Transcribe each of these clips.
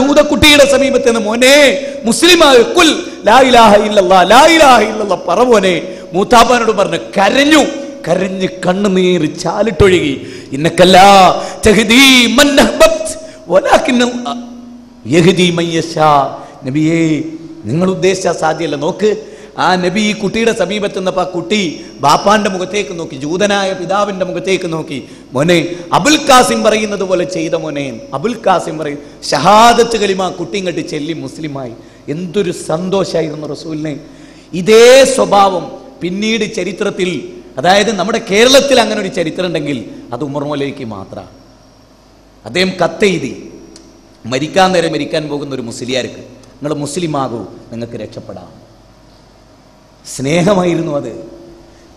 ജൂതക്കുട്ടിയുടെ സമീപത്ത് നിന്ന് മോനെ മുസ്ലിമായ കുൽ ലായിലാഹ ലാ ഇലാഹ ഇല്ലല്ലാ പറ മോനെ മൂത്താപ്പാനോട് പറഞ്ഞു കരഞ്ഞു കരഞ്ഞ് കണ്ണുനീർ ചാലിട്ടൊഴുകി. ഇന്നക്കല്ലാ നബിയേ നിങ്ങൾ ഉദ്ദേശിച്ച സാധ്യമല്ല നോക്ക് ആ നബി ഈ കുട്ടിയുടെ സമീപത്ത് നിന്നപ്പോൾ ആ കുട്ടി ബാപ്പാന്റെ മുഖത്തേക്ക് നോക്കി ജൂതനായ പിതാവിന്റെ മുഖത്തേക്ക് നോക്കി. മോനെ അബുൽ കാസിം പറയുന്നത് പോലെ ചെയ്ത മോനെ അബുൽ കാസിം പറയും ഷഹാദത്ത് കലിമ കുട്ടി ഇങ്ങോട്ട് ചെല്ലി മുസ്ലിമായി. എന്തൊരു സന്തോഷമായിരുന്നു റസൂലിനെ. ഇതേ സ്വഭാവം പിന്നീട് ചരിത്രത്തിൽ അതായത് നമ്മുടെ കേരളത്തിൽ അങ്ങനെ ഒരു ചരിത്രം ഉണ്ടെങ്കിൽ അത് ഉമർമോലേക്ക് മാത്രമാണ് അദ്ദേഹം കത്തെഴുതി മരിക്കാൻ നേരെ മരിക്കാൻ പോകുന്ന ഒരു മുസ്ലിയാർക്ക് നിങ്ങൾ മുസ്ലിമാകൂ നിങ്ങൾക്ക് രക്ഷപ്പെടാം. സ്നേഹമായിരുന്നു അത്.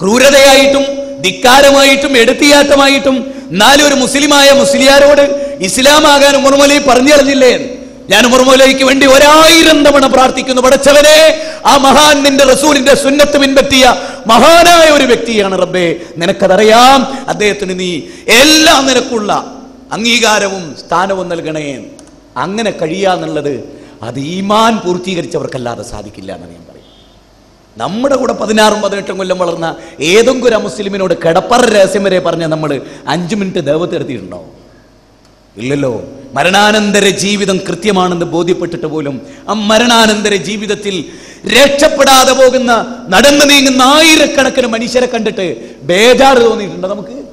ക്രൂരതയായിട്ടും ധിക്കാരമായിട്ടും എടുത്തിയാട്ടമായിട്ടും എന്നാലും ഒരു മുസ്ലിമായ മുസ്ലിയാരോട് ഇസ്ലാമാകാൻ ഉമർമലി പറഞ്ഞു കളഞ്ഞില്ലേ ഞാൻ ഉമർമലയ്ക്ക് വേണ്ടി ഒരായിരം തവണ പ്രാർത്ഥിക്കുന്നു. പടച്ചവനെ ആ മഹാൻ നിന്റെ റസൂലിന്റെ സുന്നത്ത് പിൻപറ്റിയ മഹാനായ ഒരു വ്യക്തിയാണ് റബ്ബേ. നിനക്കതറിയാം അദ്ദേഹത്തിന് നീ എല്ലാ നിനക്കുള്ള അംഗീകാരവും സ്ഥാനവും നൽകണേ. അങ്ങനെ കഴിയാന്നുള്ളത് അത് ഈമാൻ പൂർത്തീകരിച്ചവർക്കല്ലാതെ സാധിക്കില്ല എന്ന് ഞാൻ പറയും നമ്മുടെ കൂടെ പതിനാറും പതിനെട്ടും കൊല്ലം വളർന്ന ഏതെങ്കിലും ഒരു മുസ്ലിമിനോട് കിടപ്പറ രഹസ്യം വരെ പറഞ്ഞ നമ്മൾ അഞ്ച് മിനിറ്റ് ദേവത്തെ എടുത്തിട്ടുണ്ടോ? ഇല്ലല്ലോ. മരണാനന്തര ജീവിതം കൃത്യമാണെന്ന് ബോധ്യപ്പെട്ടിട്ട് പോലും ആ മരണാനന്തര ജീവിതത്തിൽ രക്ഷപ്പെടാതെ പോകുന്ന നടന്നു നീങ്ങുന്ന ആയിരക്കണക്കിന് മനുഷ്യരെ കണ്ടിട്ട് ബേജാറ് തോന്നിയിട്ടുണ്ടോ നമുക്ക്?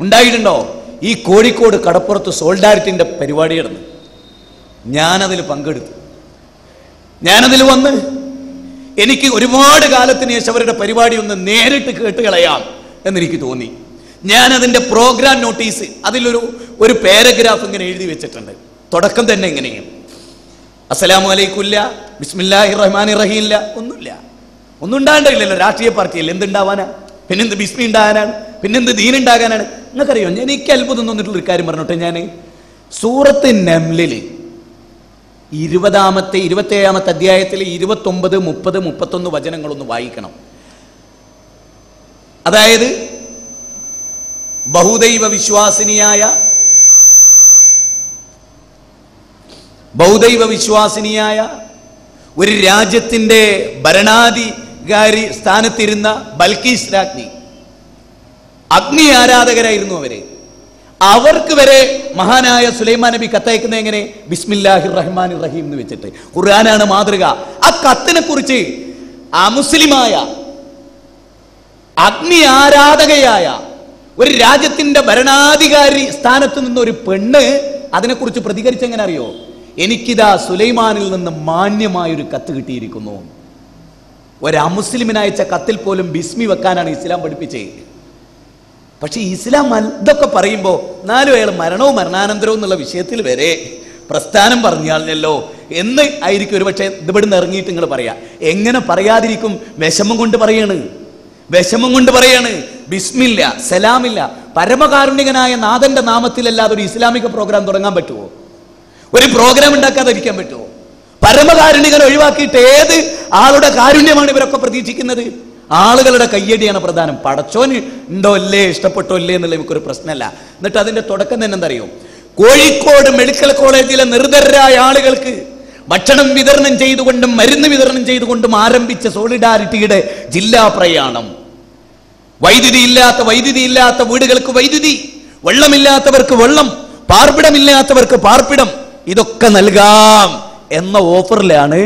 ഉണ്ടായിട്ടുണ്ടോ? ഈ കോഴിക്കോട് കടപ്പുറത്ത് സോൾഡാരിറ്റിന്റെ പരിപാടി നടന്നു. ഞാനതിൽ പങ്കെടുത്തു. ഞാനതിൽ വന്ന് എനിക്ക് ഒരുപാട് കാലത്തിന് ശേഷം അവരുടെ പരിപാടി ഒന്ന് നേരിട്ട് കേട്ട് കളയാം എന്നെനിക്ക് തോന്നി. ഞാൻ അതിന്റെ പ്രോഗ്രാം നോട്ടീസ് അതിലൊരു ഒരു പാരഗ്രാഫ് ഇങ്ങനെ എഴുതി വെച്ചിട്ടുണ്ട്. തുടക്കം തന്നെ ഇങ്ങനെയും. അസ്സലാമു അലൈക്കുല്ല ബിസ്മില്ലാഹി റഹ്മാൻ റഹീമില്ല ഒന്നുമില്ല. ഒന്നും ഉണ്ടാകണ്ടല്ലോ രാഷ്ട്രീയ പാർട്ടിയിൽ എന്തുണ്ടാവാനാ? പിന്നെന്ത് ബിസ്മി ഉണ്ടാകാനാണ്? പിന്നെന്ത് ദീൻ ഉണ്ടാകാനാണ്? നിങ്ങൾക്കറിയോ? ഞാൻ എനിക്ക് അത്ഭുതം തോന്നിയിട്ടുള്ള ഒരു കാര്യം പറഞ്ഞോട്ടെ ഞാൻ സൂറത്ത് നംലിൽ ഇരുപതാമത്തെ ഇരുപത്തേഴാമത്തെ അധ്യായത്തിൽ ഇരുപത്തൊമ്പത് മുപ്പത് മുപ്പത്തൊന്ന് വചനങ്ങളൊന്ന് വായിക്കണം. അതായത് ബഹുദൈവ വിശ്വാസിനിയായ ബഹുദൈവ വിശ്വാസിനിയായ ഒരു രാജ്യത്തിന്റെ ഭരണാധികാരി സ്ഥാനത്തിരുന്ന ബൽക്കീസ് രാജ്ഞി. അഗ്നി ആരാധകരായിരുന്നു അവർ. അവർക്ക് വരെ മഹാനായ സുലൈമാൻ നബി കത്തയക്കുന്നത് എങ്ങനെ? ബിസ്മില്ലാഹി റഹ്മാൻ റഹീം എന്ന് വെച്ചിട്ട്. ഖുർആനാണ് മാതൃക. ആ കത്തിനെ കുറിച്ച് അമുസ്ലിമായ അഗ്നി ആരാധകയായ ഒരു രാജ്യത്തിന്റെ ഭരണാധികാരി സ്ഥാനത്ത് നിന്ന് ഒരു പെണ്ണ് അതിനെക്കുറിച്ച് പ്രതികരിച്ചെങ്ങനെ അറിയോ? എനിക്കിതാ സുലൈമാനിൽ നിന്ന് മാന്യമായൊരു കത്ത് കിട്ടിയിരിക്കുന്നു. ഒരു അമുസ്ലിമിനയച്ച കത്തിൽ പോലും ബിസ്മി വെക്കാനാണ് ഇസ്ലാം പഠിപ്പിച്ചത്. പക്ഷെ ഇസ്ലാം ഇതൊക്കെ പറയുമ്പോൾ എന്നാലും അയാൾ മരണവും മരണാനന്തരവും എന്നുള്ള വിഷയത്തിൽ വരെ പ്രസ്ഥാനം പറഞ്ഞാലല്ലോ എന്ന് ആയിരിക്കും ഒരു പക്ഷേ ഇവിടുന്ന് ഇറങ്ങിയിട്ട് നിങ്ങൾ പറയാം. എങ്ങനെ പറയാതിരിക്കും? വിഷമം കൊണ്ട് പറയാണ്. വിഷമം കൊണ്ട് പറയാണ്. ബിസ്മില്ല സലാമില്ല. പരമകാരുണികനായ നാഥന്റെ നാമത്തിലല്ലാതെ ഒരു ഇസ്ലാമിക പ്രോഗ്രാം തുടങ്ങാൻ പറ്റുമോ ഒരു പ്രോഗ്രാം ഉണ്ടാക്കാതിരിക്കാൻ പറ്റുമോ പരമകാരുണികൻ ഒഴിവാക്കിയിട്ട് ഏത് ആളുടെ കാരുണ്യമാണ് ഇവരൊക്കെ പ്രതീക്ഷിക്കുന്നത്? ആളുകളുടെ കയ്യടിയാണ് പ്രധാനം. പടച്ചോന് ഉണ്ടോ അല്ലേ ഇഷ്ടപ്പെട്ടോ അല്ലേ എന്നുള്ള നമുക്കൊരു പ്രശ്നമല്ല. എന്നിട്ട് അതിന്റെ തുടക്കം തന്നെ എന്തറിയോ കോഴിക്കോട് മെഡിക്കൽ കോളേജിലെ നിർധരരായ ആളുകൾക്ക് ഭക്ഷണം വിതരണം ചെയ്തുകൊണ്ടും മരുന്ന് വിതരണം ചെയ്തുകൊണ്ടും ആരംഭിച്ച സോളിഡാരിറ്റിയുടെ ജില്ലാ പ്രയാണം. വൈദ്യുതി ഇല്ലാത്ത വൈദ്യുതി ഇല്ലാത്ത വീടുകൾക്ക് വൈദ്യുതി വെള്ളമില്ലാത്തവർക്ക് വെള്ളം പാർപ്പിടമില്ലാത്തവർക്ക് പാർപ്പിടം ഇതൊക്കെ നൽകാം എന്ന ഓഫറിലാണ്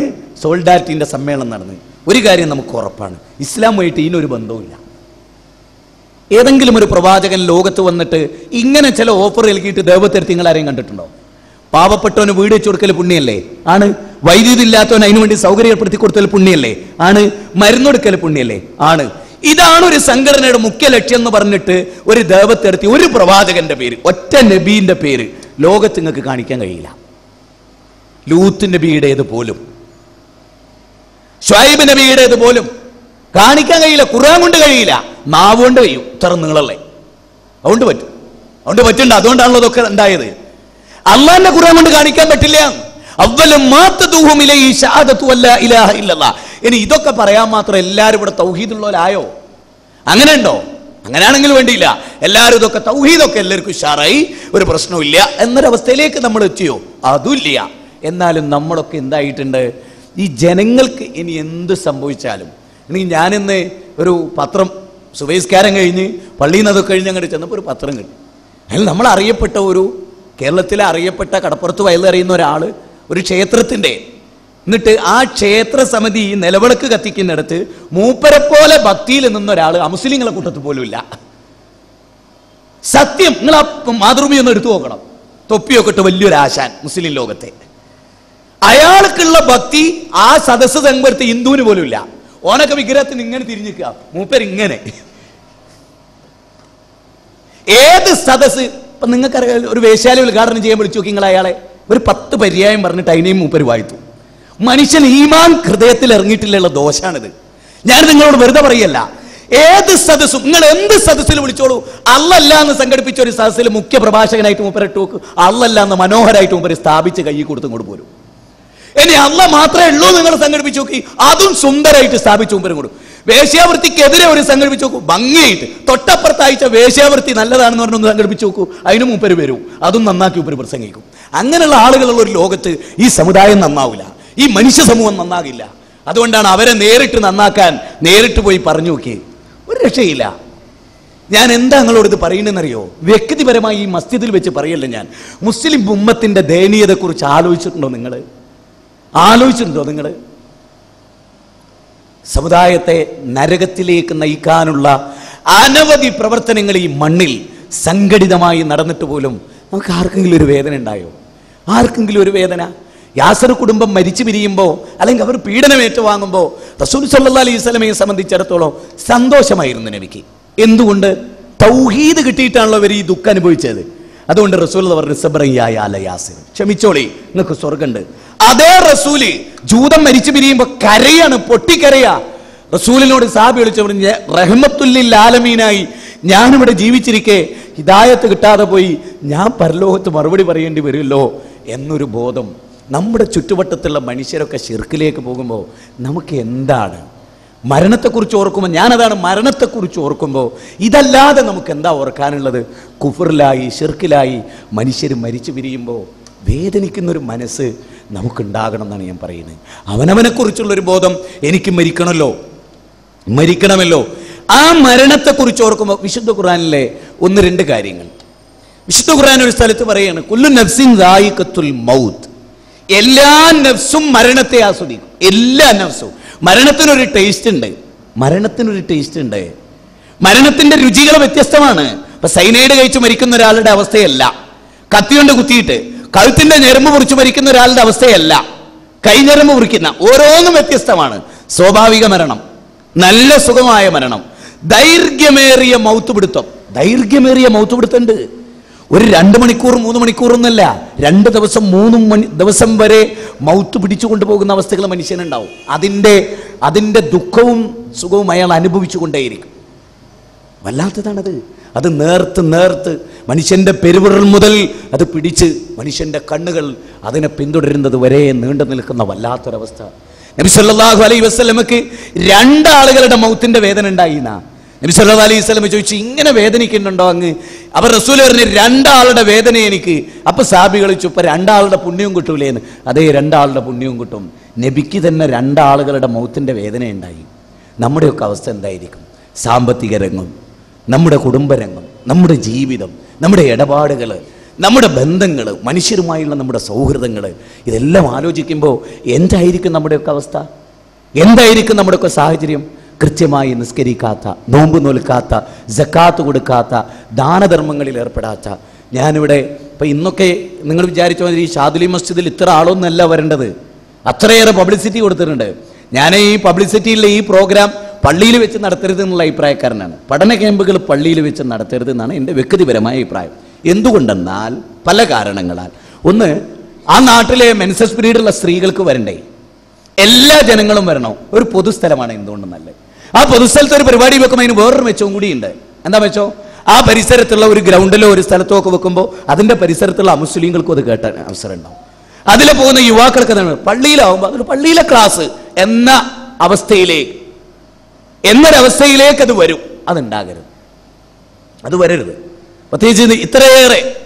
സോൾഡാറ്റിന്റെ സമ്മേളനം നടന്നത്. ഒരു കാര്യം നമുക്ക് ഉറപ്പാണ്. ഇസ്ലാമുമായിട്ട് ഇതിനൊരു ബന്ധവുമില്ല. ഏതെങ്കിലും ഒരു പ്രവാചകൻ ലോകത്ത് വന്നിട്ട് ഇങ്ങനെ ചില ഓഫർ നൽകിയിട്ട് ദേവത്തെടുത്ത് നിങ്ങൾ ആരെയും കണ്ടിട്ടുണ്ടോ? പാവപ്പെട്ടവന് വീട് വെച്ച് കൊടുക്കൽ പുണ്യല്ലേ? ആണ്. വൈദ്യുതി ഇല്ലാത്തവൻ അതിനു വേണ്ടി സൗകര്യം ഏർപ്പെടുത്തി കൊടുത്തൽ പുണ്യല്ലേ? ആണ്. മരുന്നൊടുക്കൽ പുണ്യല്ലേ? ആണ്. ഇതാണ് ഒരു സംഘടനയുടെ മുഖ്യ ലക്ഷ്യം എന്ന് പറഞ്ഞിട്ട് ഒരു ദേവത്തെടുത്തി ഒരു പ്രവാചകന്റെ പേര് ഒറ്റ നബീന്റെ പേര് ലോകത്ത് നിങ്ങൾക്ക് കാണിക്കാൻ കഴിയില്ല. ലൂത്ത് നബിയുടേത് പോലും. ഷുഐബ് നബിയുടേത് പോലും കാണിക്കാൻ കഴിയില്ല ഖുർആൻ കൊണ്ട് കഴിയില്ല. നാവ് കൊണ്ട് കഴിയും. ഇത്ര നിങ്ങളല്ലേ അതുകൊണ്ട് പറ്റും. അതുകൊണ്ട് പറ്റണ്ട അതുകൊണ്ടാണല്ലോ ഇതൊക്കെ ഉണ്ടായത്. അള്ളാന്റെ ഖുർആൻ കൊണ്ട് കാണിക്കാൻ പറ്റില്ല. ഇനി ഇതൊക്കെ പറയാൻ മാത്രം എല്ലാവരും ഇവിടെ തൗഹീദുള്ളവരായോ? അങ്ങനെ ഉണ്ടോ? അങ്ങനെയാണെങ്കിൽ വേണ്ടിയില്ല. എല്ലാവരും ഇതൊക്കെ തൗഹീദൊക്കെ എല്ലാവർക്കും ഉഷാറായി. ഒരു പ്രശ്നവും ഇല്ല എന്നൊരവസ്ഥയിലേക്ക് നമ്മൾ എത്തിയോ? അതുമില്ല. എന്നാലും നമ്മളൊക്കെ എന്തായിട്ടുണ്ട്? ഈ ജനങ്ങൾക്ക് ഇനി എന്ത് സംഭവിച്ചാലും. ഇനി ഞാനിന്ന് ഒരു പത്രം സുബഹിസ്കാരം കഴിഞ്ഞ് പള്ളിയിൽ നിന്ന് കഴിഞ്ഞ് അങ്ങോട്ട് ചെന്നപ്പോൾ ഒരു പത്രം കിട്ടി. അതിൽ നമ്മൾ അറിയപ്പെട്ട ഒരു കേരളത്തിലെ അറിയപ്പെട്ട കടപ്പുറത്ത് വയലറിയുന്ന ഒരാൾ ഒരു ക്ഷേത്രത്തിന്റെ എന്നിട്ട് ആ ക്ഷേത്ര സമിതി നിലവിളക്ക് കത്തിക്കുന്നിടത്ത് മൂപ്പരെ പോലെ ഭക്തിയിൽ നിന്ന ഒരാൾ അമുസ്ലിങ്ങളെ കൂട്ടത്തിൽ പോലും ഇല്ല. സത്യം നിങ്ങൾ ആ മാതൃഭൂമി ഒന്ന് എടുത്തു നോക്കണം. തൊപ്പിയൊക്കെ ഇട്ട് വലിയൊരു ആശാൻ മുസ്ലിം ലോകത്തെ. അയാൾക്കുള്ള ഭക്തി ആ സദസ്സ് സംഘത്തെ ഹിന്ദുവിന് പോലും ഇല്ല ഓനൊക്കെ വിഗ്രഹത്തിന് ഇങ്ങനെ തിരിഞ്ഞിക്കുക മൂപ്പർ ഇങ്ങനെ. ഏത് സദസ്സ്? ഇപ്പൊ നിങ്ങൾക്കറിയാം ഒരു വേശ്യാലയ ഉദ്ഘാടനം ചെയ്യാൻ വിളിച്ചു നോക്കി നിങ്ങൾ അയാളെ. ഒരു പത്ത് പര്യായം പറഞ്ഞിട്ട് അതിനെയും മൂപ്പര് വായിത്തു. മനുഷ്യൻ ഈമാൻ ഹൃദയത്തിൽ ഇറങ്ങിയിട്ടില്ലുള്ള ദോഷാണിത്. ഞാൻ നിങ്ങളോട് വെറുതെ പറയല്ല. ഏത് സദസ്സും നിങ്ങൾ എന്ത് സദസ്സിൽ വിളിച്ചോളൂ അല്ലല്ല എന്ന് സംഘടിപ്പിച്ച ഒരു സദസ്സിൽ മുഖ്യ പ്രഭാഷകനായിട്ട് മൂപ്പരെ ടോക്ക് അല്ലല്ല എന്ന് മനോഹരമായിട്ട് മൂപ്പര് സ്ഥാപിച്ച് കൈ കൊടുത്തും കൊണ്ട് പോരും. ഇനി അല്ല മാത്രമേ ഉള്ളൂ നിങ്ങൾ സംഘടിപ്പിച്ചു നോക്കി. അതും സുന്ദരമായിട്ട് സ്ഥാപിച്ചു മുമ്പരും കൊടുക്കും വേശ്യാവൃത്തിക്കെതിരെ ഒരു സംഘടിപ്പിച്ചു നോക്കൂ. ഭംഗിയായിട്ട്. തൊട്ടപ്പുറത്താഴ്ച വേശ്യാവൃത്തി നല്ലതാണെന്ന് പറഞ്ഞൊന്ന് സംഘടിപ്പിച്ചു നോക്കൂ. അതിന് മുമ്പര് വരും. അതും നന്നാക്കി മുമ്പര് പ്രസംഗിക്കും. അങ്ങനെയുള്ള ആളുകളുള്ള ഒരു ലോകത്ത് ഈ സമുദായം നന്നാവില്ല. ഈ മനുഷ്യ സമൂഹം നന്നാകില്ല. അതുകൊണ്ടാണ് അവരെ നേരിട്ട് നന്നാക്കാൻ നേരിട്ട് പോയി പറഞ്ഞു നോക്കി. ഒരു രക്ഷയില്ല. ഞാൻ എന്താ നിങ്ങളോട് ഇത് പറയുന്നതെന്നറിയോ? വ്യക്തിപരമായി ഈ മസ്ജിദിൽ വെച്ച് പറയല്ല ഞാൻ. മുസ്ലിം ഉമ്മത്തിന്റെ ദയനീയതയെക്കുറിച്ച് ആലോചിച്ചിട്ടുണ്ടോ നിങ്ങൾ? ആലോചിച്ചിട്ടുണ്ടോ നിങ്ങൾ? സമുദായത്തെ നരകത്തിലേക്ക് നയിക്കാനുള്ള അനവധി പ്രവർത്തനങ്ങൾ ഈ മണ്ണിൽ സംഘടിതമായി നടന്നിട്ട് പോലും നമുക്ക് ആർക്കെങ്കിലും ഒരു വേദന ഉണ്ടായോ? ആർക്കെങ്കിലും ഒരു വേദന? യാസർ കുടുംബം മരിച്ചു പിരിയുമ്പോൾ അല്ലെങ്കിൽ അവർ പീഡനം ഏറ്റുവാങ്ങുമ്പോൾ റസൂൽ സല്ലാ അലൈഹി സ്വലമയെ സംബന്ധിച്ചിടത്തോളം സന്തോഷമായിരുന്നു നബിക്ക്. എന്തുകൊണ്ട്? തൗഹീദ് കിട്ടിയിട്ടാണല്ലോ അവർ ഈ ദുഃഖം അനുഭവിച്ചത്. അതുകൊണ്ട് റസൂൽ പറഞ്ഞു സബ്രയ്യായ യാസിർ ക്ഷമിച്ചോളി നിങ്ങൾക്ക് സ്വർഗമുണ്ട് അതേ റസൂൽ ജൂതം മരിച്ചു പിരിയുമ്പോ കരയാണ് പൊട്ടിക്കരയാ. റസൂലിനോട് സാബി വിളിച്ചവർ റഹ്മത്തുല്ലിൽ ആലമീനായി ഞാനിവിടെ ജീവിച്ചിരിക്കെ ഹിദായത്ത് കിട്ടാതെ പോയി ഞാൻ പരലോകത്ത് മറുപടി പറയേണ്ടി വരുമല്ലോ എന്നൊരു ബോധം. നമ്മുടെ ചുറ്റുവട്ടത്തുള്ള മനുഷ്യരൊക്കെ ശിർക്കിലേക്ക് പോകുമ്പോൾ നമുക്ക് എന്താണ്? മരണത്തെക്കുറിച്ച് ഓർക്കുമ്പോൾ ഞാനതാണ് മരണത്തെക്കുറിച്ച് ഓർക്കുമ്പോൾ ഇതല്ലാതെ നമുക്ക് എന്താ ഓർക്കാനുള്ളത്? കുഫറിലായി ഷിർക്കിലായി മനുഷ്യർ മരിച്ചു പിരിയുമ്പോൾ വേദനിക്കുന്നൊരു മനസ്സ് നമുക്കുണ്ടാകണം എന്നാണ് ഞാൻ പറയുന്നത്. അവനവനെക്കുറിച്ചുള്ളൊരു ബോധം എനിക്ക് മരിക്കണമല്ലോ. മരിക്കണമല്ലോ. ആ മരണത്തെക്കുറിച്ച് ഓർക്കുമ്പോൾ വിശുദ്ധ ഖുറാനിലെ ഒന്ന് രണ്ട് കാര്യങ്ങൾ. വിശുദ്ധ ഖുറാൻ ഒരു സ്ഥലത്ത് പറയാണ് കുല്ലു നഫ്സിൻ ദായിക്കത്തുൽ മൗത്ത്. എല്ലാ നഫ്സും മരണത്തെ ആസ്വദിക്കും. എല്ലാ നഫ്സും. മരണത്തിനൊരു ടേസ്റ്റ് ഉണ്ട്. മരണത്തിനൊരു ടേസ്റ്റ് ഉണ്ട്. മരണത്തിന്റെ രുചികൾ വ്യത്യസ്തമാണ്. ഇപ്പൊ സൈനൈഡ് കഴിച്ച് മരിക്കുന്ന ഒരാളുടെ അവസ്ഥയല്ല. കത്തികൊണ്ട് കുത്തിയിട്ട് കഴുത്തിന്റെ ഞെരമ്പ് മുറിച്ച് മരിക്കുന്ന ഒരാളുടെ അവസ്ഥയല്ല. കൈഞ്ഞെരമ്പ് മുറിക്കുന്ന ഓരോന്നും വ്യത്യസ്തമാണ്. സ്വാഭാവിക മരണം നല്ല സുഖമായ മരണം ദൈർഘ്യമേറിയ മൗത്തുപിടുത്തം. ദൈർഘ്യമേറിയ മൗത്തുപിടുത്തുണ്ട് ഒരു രണ്ട് മണിക്കൂർ മൂന്ന് മണിക്കൂറൊന്നല്ല രണ്ട് ദിവസം മൂന്നും മണി ദിവസം വരെ മൗത്ത് പിടിച്ചു കൊണ്ടുപോകുന്ന അവസ്ഥകൾ മനുഷ്യനുണ്ടാവും. അതിന്റെ അതിന്റെ ദുഃഖവും സുഖവും അയാൾ അനുഭവിച്ചു കൊണ്ടേയിരിക്കും. വല്ലാത്തതാണത്. അത് നേർത്ത് നേർത്ത് മനുഷ്യന്റെ പെരുവിരൽ മുതൽ അത് പിടിച്ച് മനുഷ്യന്റെ കണ്ണുകൾ അതിനെ പിന്തുടരുന്നത് വരെ നീണ്ടു നിൽക്കുന്ന വല്ലാത്തൊരവസ്ഥ. നബി സല്ലല്ലാഹു അലൈഹി വസല്ലമക്ക് രണ്ടാളുകളുടെ മൗത്തിന്റെ വേദന ഉണ്ടായിന്നാ. നബി സല്ലല്ലാഹു അലൈഹി വസ്ലമ ചോദിച്ചു ഇങ്ങനെ വേദനിക്കുന്നുണ്ടോ അങ്ങ്? അവർ റസൂൽ പറഞ്ഞു രണ്ടാളുടെ വേദന എനിക്ക്. അപ്പൊ കളിച്ചു ചുപ്പ രണ്ടാളുടെ പുണ്യവും കിട്ടൂലേന്ന്. അതേ രണ്ടാളുടെ പുണ്യവും കിട്ടും. നബിക്ക് തന്നെ രണ്ടാളുകളുടെ മൗത്തിന്റെ വേദന ഉണ്ടായി. നമ്മുടെയൊക്കെ അവസ്ഥ എന്തായിരിക്കും? സാമ്പത്തിക രംഗം. നമ്മുടെ കുടുംബരംഗം നമ്മുടെ ജീവിതം നമ്മുടെ ഇടപാടുകൾ നമ്മുടെ ബന്ധങ്ങൾ മനുഷ്യരുമായുള്ള നമ്മുടെ സൗഹൃദങ്ങൾ ഇതെല്ലാം ആലോചിക്കുമ്പോൾ എന്തായിരിക്കും നമ്മുടെയൊക്കെ അവസ്ഥ? എന്തായിരിക്കും നമ്മുടെയൊക്കെ സാഹചര്യം? കൃത്യമായി നിസ്കരിക്കാത്ത നോമ്പ് നോൽക്കാത്ത ജക്കാത്ത് കൊടുക്കാത്ത ദാനധർമ്മങ്ങളിൽ ഏർപ്പെടാത്ത. ഞാനിവിടെ ഇപ്പം ഇന്നൊക്കെ നിങ്ങൾ വിചാരിച്ച ഈ ഷാദുലി മസ്ജിദിൽ ഇത്ര ആളൊന്നല്ല വരേണ്ടത്. അത്രയേറെ പബ്ലിസിറ്റി കൊടുത്തിട്ടുണ്ട്. ഞാൻ ഈ പബ്ലിസിറ്റിയിലെ ഈ പ്രോഗ്രാം പള്ളിയിൽ വെച്ച് നടത്തരുത് എന്നുള്ള അഭിപ്രായക്കാരനാണ്. പഠന ക്യാമ്പുകൾ പള്ളിയിൽ വെച്ച് നടത്തരുത് എന്നാണ് എന്റെ വ്യക്തിപരമായ അഭിപ്രായം. എന്തുകൊണ്ടെന്നാൽ പല കാരണങ്ങളാൽ. ഒന്ന് ആ നാട്ടിലെ മെൻസസ് പീരീഡുള്ള സ്ത്രീകൾക്ക് വരണ്ടേ? എല്ലാ ജനങ്ങളും വരണം. ഒരു പൊതുസ്ഥലമാണ് എന്തുകൊണ്ടും നല്ലത്? ആ പൊതുസ്ഥലത്ത് ഒരു പരിപാടി വെക്കുമ്പോൾ അതിന് വേറൊരു മെച്ചവും കൂടിയുണ്ട്. എന്താ മെച്ചോ? ആ പരിസരത്തുള്ള ഒരു ഗ്രൗണ്ടിലോ ഒരു സ്ഥലത്തോ ഒക്കെ വെക്കുമ്പോൾ അതിന്റെ പരിസരത്തുള്ള അമുസ്ലിങ്ങൾക്കും അത് കേട്ട അവസരം ഉണ്ടാവും അതിലെ പോകുന്ന യുവാക്കൾക്ക് പള്ളിയിലാവുമ്പോൾ അതൊരു പള്ളിയിലെ ക്ലാസ് എന്ന അവസ്ഥയിലേക്ക് എന്നൊരവസ്ഥയിലേക്ക് അത് വരും. അതുണ്ടാകരുത്. അത് വരരുത്. പ്രത്യേകിച്ച് ഇത് ഇത്രയേറെ.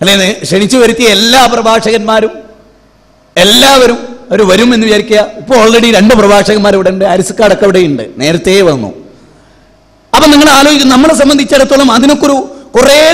അല്ലേ ക്ഷണിച്ചു വരുത്തിയ എല്ലാ പ്രഭാഷകന്മാരും എല്ലാവരും അവർ വരും എന്ന് വിചാരിക്കുക. ഇപ്പോൾ ഓൾറെഡി രണ്ട് പ്രഭാഷകന്മാർ ഇവിടെ ഉണ്ട്. അരിസക്കാടൊക്കെ ഇവിടെ ഉണ്ട്. നേരത്തെ വന്നു. അപ്പം നിങ്ങൾ ആലോചിക്കും നമ്മളെ സംബന്ധിച്ചിടത്തോളം അതിനൊക്കെ ഒരു കുറേ